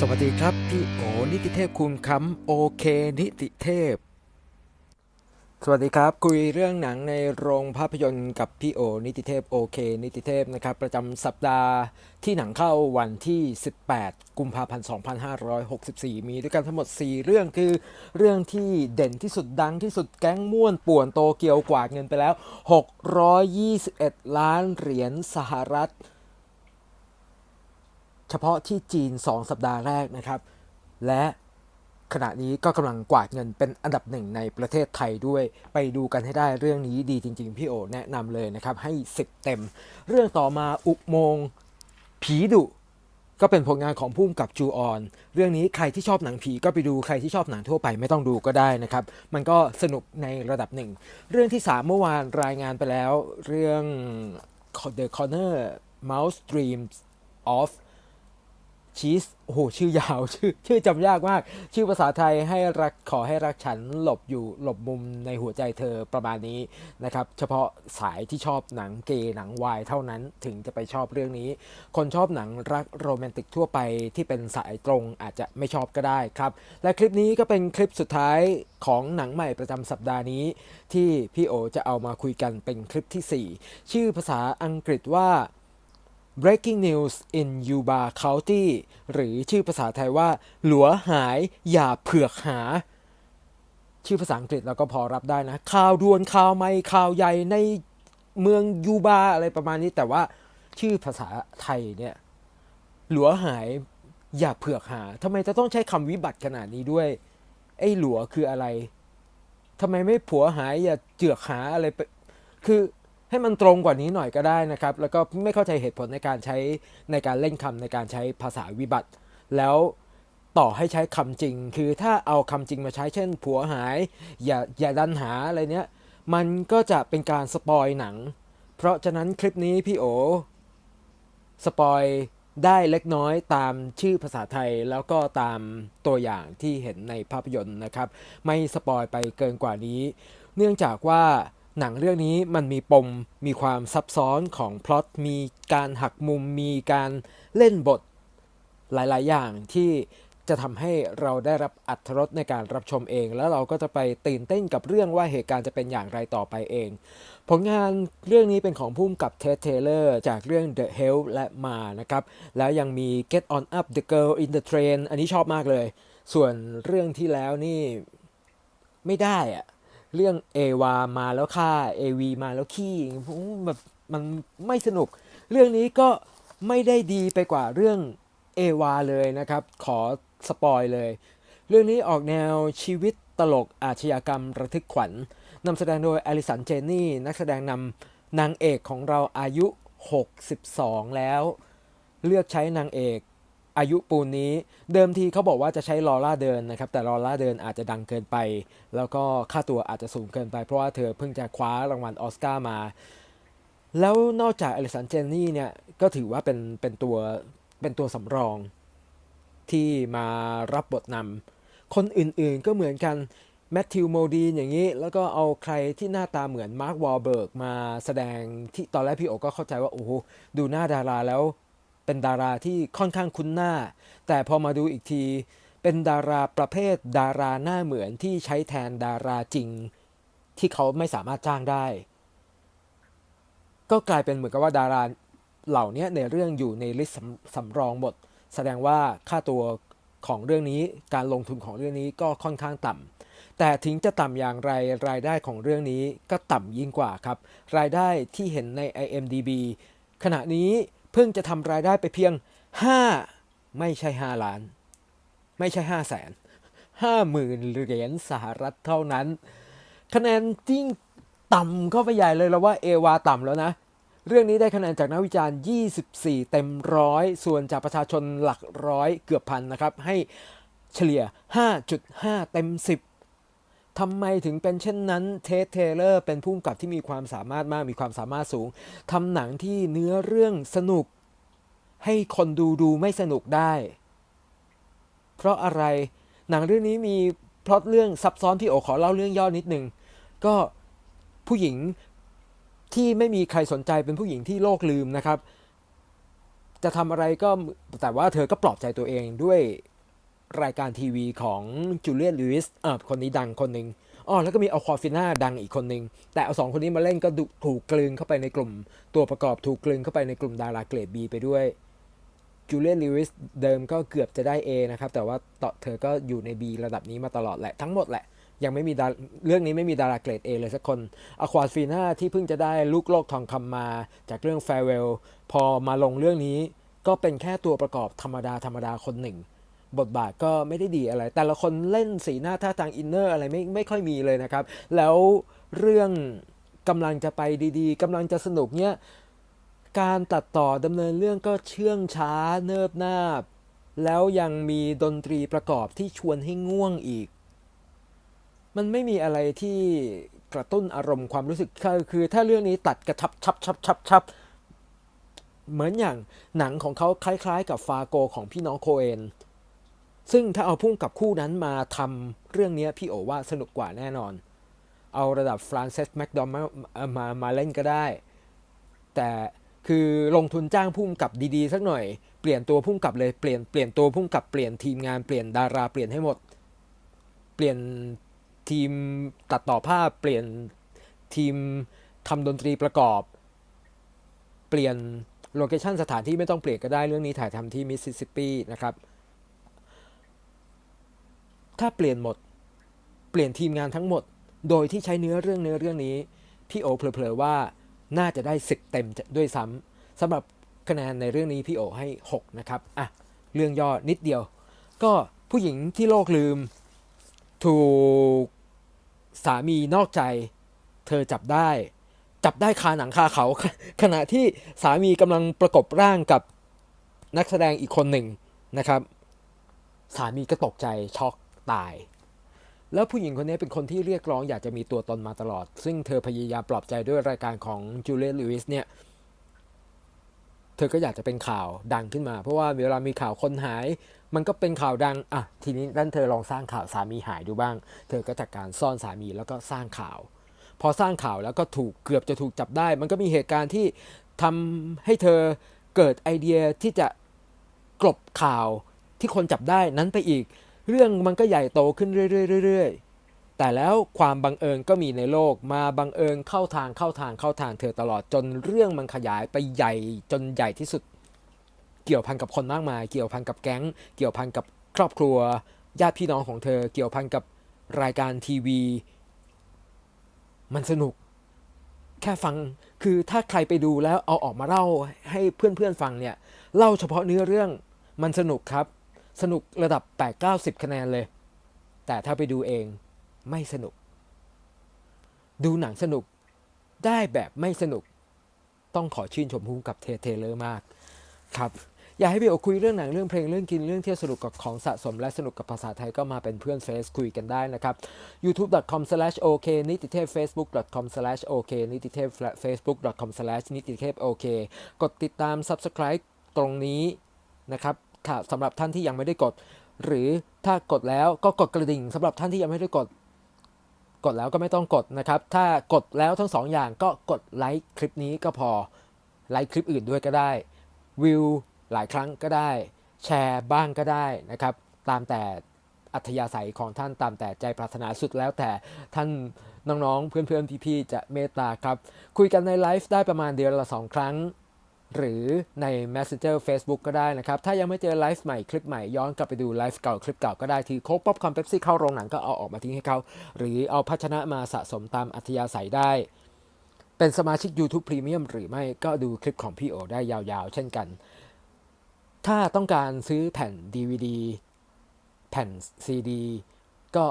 สวัสดีครับ พี่โอนิติเทพคุณคำโอเคนิติเทพ สวัสดีครับ คุยเรื่องหนังในโรงภาพยนตร์กับพี่โอนิติเทพโอเคนิติเทพนะครับ ประจำสัปดาห์ที่หนังเข้าวันที่ 18 กุมภาพันธ์ 2564 มีด้วยกันทั้งหมด 4 เรื่องคือ เรื่องที่เด่นที่สุดดังที่สุดแก๊งม่วนป่วนโตเกียวกวาดเงินไปแล้ว 621 ล้านเหรียญสหรัฐ เฉพาะที่จีน 2 สัปดาห์แรกนะครับ และขณะนี้ก็กำลังกวาดเงินเป็นอันดับหนึ่งในประเทศไทยด้วย ไปดูกันให้ได้เรื่องนี้ดีจริง ๆ พี่โอแนะนำเลยนะครับ ให้ 10 เต็ม เรื่องต่อมาอุโมงผีดุก็เป็นผลงานของพุ่มกับจูออน เรื่องนี้ใครที่ชอบหนังผีก็ไปดูใครที่ชอบหนังทั่วไปไม่ต้องดูก็ได้นะครับ มันก็สนุกในระดับหนึ่ง เรื่องที่ 3 เมื่อวานรายงานไปแล้ว เรื่อง The Corner Mouse Dreams of ชีสโอ้โหชื่อยาวชื่อชื่อจำยากมาก ชื่อภาษาไทยให้รักขอให้รักฉันหลบอยู่หลบมุมในหัวใจเธอประมาณนี้นะครับ เฉพาะสายที่ชอบหนังเกย์หนังวายเท่านั้นถึงจะไปชอบเรื่องนี้ คนชอบหนังรักโรแมนติกทั่วไปที่เป็นสายตรงอาจจะไม่ชอบก็ได้ครับ และคลิปนี้ก็เป็นคลิปสุดท้ายของหนังใหม่ประจำสัปดาห์นี้ ที่พี่โอจะเอามาคุยกันเป็นคลิปทีสี่4 ชื่อภาษาอังกฤษว่า Breaking News in Yuba County หรือชื่อภาษาไทยว่า หลัวหายอย่าเผือกหา ชื่อภาษาอังกฤษเราก็พอรับได้นะ ข่าวด่วนข่าวไม่ข่าวใหญ่ในเมืองยูบาอะไรประมาณนี้ แต่ว่าชื่อภาษาไทยเนี่ย หลัวหายอย่าเผือกหาทำไมจะต้องใช้คำวิบัติขนาดนี้ด้วย ไอ้หลัวคืออะไรทำไมไม่ผัวหายอย่าเจือกหาอะไรไปคือ ให้มันตรงกว่านี้หน่อยก็ได้นะครับ แล้วก็ไม่เข้าใจเหตุผลในการใช้ในการเล่นคำในการใช้ภาษาวิบัติ แล้วต่อให้ใช้คำจริง คือถ้าเอาคำจริงมาใช้เช่น ผัวหายอย่าอย่าดันหาอะไรเนี้ยมันก็จะเป็นการสปอยหนัง เพราะฉะนั้นคลิปนี้พี่โอสปอยได้เล็กน้อยตามชื่อภาษาไทยแล้วก็ตามตัวอย่างที่เห็นในภาพยนตร์นะครับ ไม่สปอยไปเกินกว่านี้ เนื่องจากว่า หนังเรื่องนี้มันมีปมมีความซับซ้อนของพล็อตมีการหักมุมมีการเล่นบทหลาย ๆ อย่างที่จะทำให้เราได้รับอัธรสในการรับชมเอง แล้วเราก็จะไปตื่นเต้นกับเรื่องว่าเหตุการณ์จะเป็นอย่างไรต่อไปเอง ผลงานเรื่องนี้เป็นของพุ่มกับเทสเทเลอร์จากเรื่อง The Help และมานะครับ แล้วยังมี Get On Up The Girl in the Train อันนี้ชอบมากเลย ส่วนเรื่องที่แล้วนี่ไม่ได้อะ เรื่องเอวามาแล้วค่าเอวีมาแล้วขี้แบบมันไม่สนุก เรื่องนี้ก็ไม่ได้ดีไปกว่าเรื่องเอวาเลยนะครับ ขอสปอยเลย เรื่องนี้ออกแนวชีวิตตลกอาชญากรรมระทึกขวัญนำแสดงโดยอลิสันเจนนี่ นักแสดงนำนางเอกของเราอายุ 62 แล้ว เลือกใช้นางเอก อายุปูนนี้เดิมทีเขาบอกว่าจะใช้ลอร่าเดินนะครับแต่ลอร่าเดินอาจจะดังเกินไป แล้วก็ค่าตัวอาจจะสูงเกินไป เพราะว่าเธอเพิ่งจะคว้ารางวัลออสการ์มา แล้วนอกจากอลิสันเจนนี่เนี่ยก็ถือว่าเป็นเป็นตัวเป็นตัวสำรองที่มารับบทนำคนอื่นๆก็เหมือนกันแมทธิวโมดีนอย่างนี้ แล้วก็เอาใครที่หน้าตาเหมือนมาร์ควอลเบิร์กมาแสดงที่ตอนแรกพี่โอก็เข้าใจว่า โอ้โหดูหน้าดาราแล้ว เป็นดาราที่ค่อนข้างคุ้นหน้า แต่พอมาดูอีกที เป็นดาราประเภทดาราหน้าเหมือนที่ใช้แทนดาราจริง ที่เขาไม่สามารถจ้างได้ ก็กลายเป็นเหมือนกับว่าดาราเหล่านี้ในเรื่องอยู่ในลิสต์สำรองหมด แสดงว่าค่าตัวของเรื่องนี้การลงทุนของเรื่องนี้ก็ค่อนข้างต่ำแต่ถึงจะต่ำอย่างไรรายได้ของเรื่องนี้ก็ต่ำยิ่งกว่าครับ รายได้ที่เห็นใน IMDB ขณะนี้ เพิ่งจะทำรายได้ไปเพียง 5 ไม่ใช่ 5 ล้าน ไม่ใช่ 5 แสนห้าหมื่นเหรียญสหรัฐเท่านั้น คะแนนยิ่งต่ำเข้าไปใหญ่เลยแล้วว่าเอวาต่ำแล้วนะ เรื่องนี้ได้คะแนนจากนักวิจารณ์ 24 เต็มร้อยส่วนจากประชาชนหลักร้อยเกือบพันนะครับ ให้เฉลี่ย 5.5 เต็ม 10 ทำไมถึงเป็นเช่นนั้นเทสเทเลอร์เป็นผู้กำกับที่มีความสามารถมากมีความสามารถสูงทำหนังที่เนื้อเรื่องสนุก ให้คนดูดูไม่สนุกได้ เพราะอะไรหนังเรื่องนี้มีพล็อตเรื่องซับซ้อนที่โอขอเล่าเรื่องย่อนิดนึงก็ผู้หญิงที่ไม่มีใครสนใจเป็นผู้หญิงที่โลกลืมนะครับ จะทำอะไรก็แต่ว่าเธอก็ปลอบใจตัวเองด้วย รายการทีวีของจูเลียนลูอิสเออคนนี้ดังคนหนึ่งอ๋อแล้วก็มีอควาฟิน่าดังอีกคนหนึ่งแต่เอาสองคนนี้มาเล่นก็ถูกกลืนเข้าไปในกลุ่ม ตัวประกอบถูกกลืนเข้าไปในกลุ่มดาราเกรด B ไปด้วยจูเลียนลูอิสเดิมก็เกือบจะได้ A นะครับ แต่ว่าต่อเธอก็อยู่ใน B ระดับนี้มาตลอดแหละ ทั้งหมดแหละ ยังไม่มีดาเรื่องนี้ไม่มีดาราเกรด A เลยสักคนอควาฟิน่าที่เพิ่งจะได้ลูกโลกทองคำมา จากเรื่อง Farewell พอมาลงเรื่องนี้ ก็เป็นแค่ตัวประกอบธรรมดาธรรมดาคนหนึ่ง บทบาทก็ไม่ได้ดีอะไร แต่ละคนเล่นสีหน้าท่าทางอินเนอร์อะไรไม่ไม่ค่อยมีเลยนะครับ แล้วเรื่องกำลังจะไปดีๆกำลังจะสนุกเนี้ยการตัดต่อดำเนินเรื่องก็เชื่องช้าเนิบนาบ แล้วยังมีดนตรีประกอบที่ชวนให้ง่วงอีก มันไม่มีอะไรที่กระตุ้นอารมณ์ความรู้สึกคือคือถ้าเรื่องนี้ตัดกระชับชับชับชับชับเหมือนอย่างหนังของเขาคล้ายๆ กับฟาโกของพี่น้องโคเอน ซึ่งถ้าเอาพุ่งกับคู่นั้นมาทำเรื่องนี้พี่โอว่าสนุกกว่าแน่นอน เอาระดับฟรานซิสแมคดอมมามาเล่นก็ได้ แต่คือลงทุนจ้างพุ่มกับดีๆ สักหน่อย เปลี่ยนตัวพุ่มกับเลยเปลี่ยนเปลี่ยนตัวพุ่มกับเปลี่ยนทีมงานเปลี่ยนดาราเปลี่ยนให้หมด เปลี่ยนทีมตัดต่อภาพ เปลี่ยนทีมทำดนตรีประกอบ เปลี่ยนโลเคชันสถานที่ไม่ต้องเปลี่ยนก็ได้เรื่องนี้ถ่ายทำที่มิสซิสซิปปีนะครับ ถ้าเปลี่ยนหมด เปลี่ยนทีมงานทั้งหมด โดยที่ใช้เนื้อเรื่องเนื้อเรื่องนี้ พี่โอเผลอๆว่าน่าจะได้สิบเต็มด้วยซ้ำสำหรับคะแนนในเรื่องนี้พี่โอให้ 6 นะครับ อะ เรื่องย่อนิดเดียว ก็ผู้หญิงที่โลกลืม ถูกสามีนอกใจ เธอจับได้ จับได้คาหนังคาเขา ขณะที่สามีกำลังประกบร่างกับนักแสดงอีกคนหนึ่งนะครับ สามีก็ตกใจช็อก ตาย แล้วผู้หญิงคนนี้เป็นคนที่เรียกร้องอยากจะมีตัวตนมาตลอด ซึ่งเธอพยายามปลอบใจด้วยรายการของจูเลียลูอิสเนี่ย เธอก็อยากจะเป็นข่าวดังขึ้นมา เพราะว่าเวลามีข่าวคนหาย มันก็เป็นข่าวดัง อะ ทีนี้ด้านเธอลองสร้างข่าวสามีหายดูบ้าง เธอก็จัดการซ่อนสามีแล้วก็สร้างข่าว พอสร้างข่าวแล้วก็ถูกเกือบจะถูกจับได้ มันก็มีเหตุการณ์ที่ทำให้เธอเกิดไอเดียที่จะกลบข่าวที่คนจับได้นั้นไปอีก เรื่องมันก็ใหญ่โตขึ้นเรื่อยๆแต่แล้วความบังเอิญก็มีในโลกมาบังเอิญเข้าทางเข้าทางเข้าทางเธอตลอดจนเรื่องมันขยายไปใหญ่จนใหญ่ที่สุด เกี่ยวพันกับคนมากมาย เกี่ยวพันกับแก๊ง เกี่ยวพันกับครอบครัว ญาติพี่น้องของเธอ เกี่ยวพันกับรายการทีวี มันสนุก แค่ฟังคือถ้าใครไปดูแล้วเอาออกมาเล่าให้เพื่อนๆฟังเนี่ยเล่าเฉพาะเนื้อเรื่องมันสนุกครับ สนุกระดับ 8-90 คะแนนเลย แต่ถ้าไปดูเองไม่สนุก ดูหนังสนุกได้แบบไม่สนุก ต้องขอชื่นชมพุ่มกับเทเทเลอร์มาก ครับ อยากให้พี่โอคุยเรื่องหนังเรื่องเพลงเรื่องกินเรื่องเที่ยวสนุกกับของสะสมและสนุกกับภาษาไทยก็มาเป็นเพื่อนเฟซคุยกันได้นะครับ youtube.com/ok นิติเทพ facebook.com/ok นิติเทพ facebook.com/ นิติเทพ ok กดติดตาม subscribe ตรงนี้นะครับ สำหรับท่านที่ยังไม่ได้กด หรือถ้ากดแล้วก็กดกระดิ่งสำหรับท่านที่ยังไม่ได้กด กดแล้วก็ไม่ต้องกดนะครับ ถ้ากดแล้วทั้งสองอย่างก็กดไลค์คลิปนี้ก็พอไลค์คลิปอื่นด้วยก็ได้วิวหลายครั้งก็ได้ แชร์บ้างก็ได้นะครับ ตามแต่อัธยาศัยของท่านตามแต่ใจปรารถนาสุดแล้วแต่ท่านน้องๆ เพื่อนๆ พี่ๆ จะเมตตาครับ คุยกันในไลฟ์ได้ประมาณเดือนละสองครั้ง หรือใน Messenger Facebook ก็ได้นะครับ ถ้ายังไม่เจอไลฟ์ใหม่คลิปใหม่ย้อนกลับไปดูไลฟ์เก่าคลิปเก่าก็ได้ที่โคกป๊อปคอมเป๊ปซี่เข้าโรงหนังก็เอาออกมาทิ้งให้เขา หรือเอาภาชนะมาสะสมตามอัธยาศัยได้ เป็นสมาชิก YouTube Premium หรือไม่ก็ดูคลิปของพี่โอได้ยาวๆ เช่นกัน ถ้าต้องการซื้อแผ่น DVD แผ่น CD ก็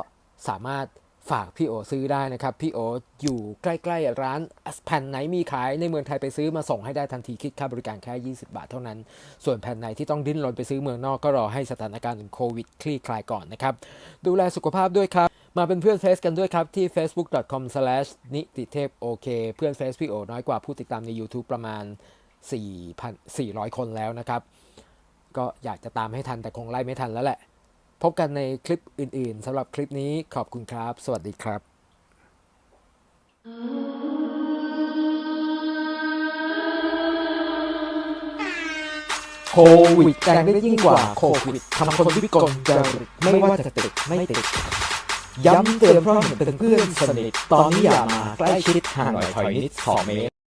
สามารถ ฝากพี่โอซื้อได้นะครับ พี่โออยู่ใกล้ๆร้านแผ่นไหนมีขายในเมืองไทยไปซื้อมาส่งให้ได้ทันทีคิดค่าบริการแค่ 20 บาทเท่านั้น ส่วนแผ่นไหนที่ต้องดิ้นรนไปซื้อเมืองนอกก็รอให้สถานการณ์โควิดคลี่คลายก่อนนะครับ ดูแลสุขภาพด้วยครับ มาเป็นเพื่อนเฟซกันด้วยครับที่ facebook.com/ นิติเทพโอเคเพื่อนเฟซพี่โอน้อยกว่าผู้ติดตามใน YouTube ประมาณ 4,400 คนแล้วนะครับ ก็อยากจะตามให้ทันแต่คงไล่ไม่ทันแล้วแหละ พบกันในคลิปอื่น ๆสำหรับคลิปนี้ขอบคุณครับ สวัสดีครับ โควิดแรงได้ยิ่งกว่าโควิดทำคนวิกลจริตไม่ว่าจะติดไม่ติด ย้ำเตือนเพราะเห็นเป็นเพื่อนสนิท ตอนนี้อย่ามาใกล้ชิดห่างหน่อยถอยนิดสองเมตร